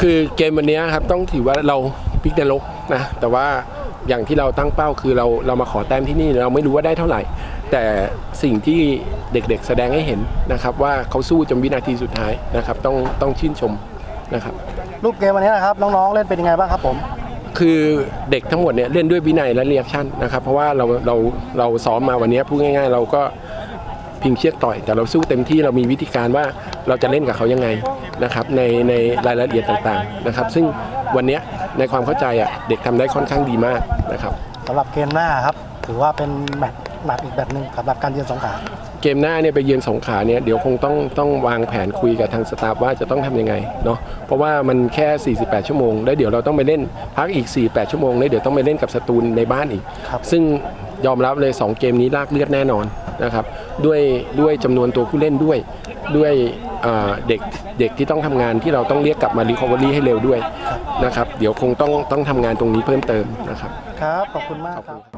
คือเกมวันนี้ครับต้องถือว่าเราพลิกนรกนะแต่ว่าอย่างที่เราตั้งเป้าคือเราเรามาขอแต้มที่นี่เราไม่รู้ว่าได้เท่าไหร่ แต่สิ่งที่เด็กๆแสดงให้เห็นนะครับ ว่าเขาสู้จนวินาทีสุดท้ายนะครับ ต้องต้องชื่นชมนะครับ รูปเกมวันนี้นะครับน้องๆเล่นเป็นยังไงบ้างครับผม คือเด็กทั้งหมดเนี่ยเล่นด้วยวินัยและเรียกชั่นนะครับ เพราะว่าเราเราเราซ้อมมาวันนี้พูดง่าย ๆ เราก็ พิงเชือกต่อย แต่เราสู้เต็มที่เรามีวิธีการว่าเราจะเล่นกับเขายังไงนะครับในในรายละเอียดต่างๆนะครับ ซึ่งวันเนี้ยในความเข้าใจอะเด็กทำได้ค่อนข้างดีมากนะครับสำหรับเกมหน้าครับถือว่าเป็นแมตช์แมตช์อีกแบบหนึ่งสำหรับการเยือนสงขลาเกมหน้าเนี่ยไปเยือนสงขลาเนี่ยเดี๋ยวคงต้องต้องวางแผนคุยกับทางสตาฟว่าจะต้องทำยังไงเนาะเพราะว่ามันแค่ 48 ชั่วโมง แล้วเดี๋ยวเราต้องไปเล่นพักอีก 48 ชั่วโมงแล้วเดี๋ยวต้องไปเล่นกับสตูลในบ้านอีกครับซึ่งยอมรับเลย 2 เกมนี้ลากเลือดแน่นอนนะครับ ด้วยด้วยจำนวนตัวผู้เล่นด้วยด้วยเด็กเด็กที่ต้องทำงานที่เราต้องเรียกกลับมารีคอเวอรี่ให้เร็วด้วยนะครับ เดี๋ยวคงต้องต้องทำงานตรงนี้เพิ่มเติมนะครับ ครับ ขอบคุณมากครับ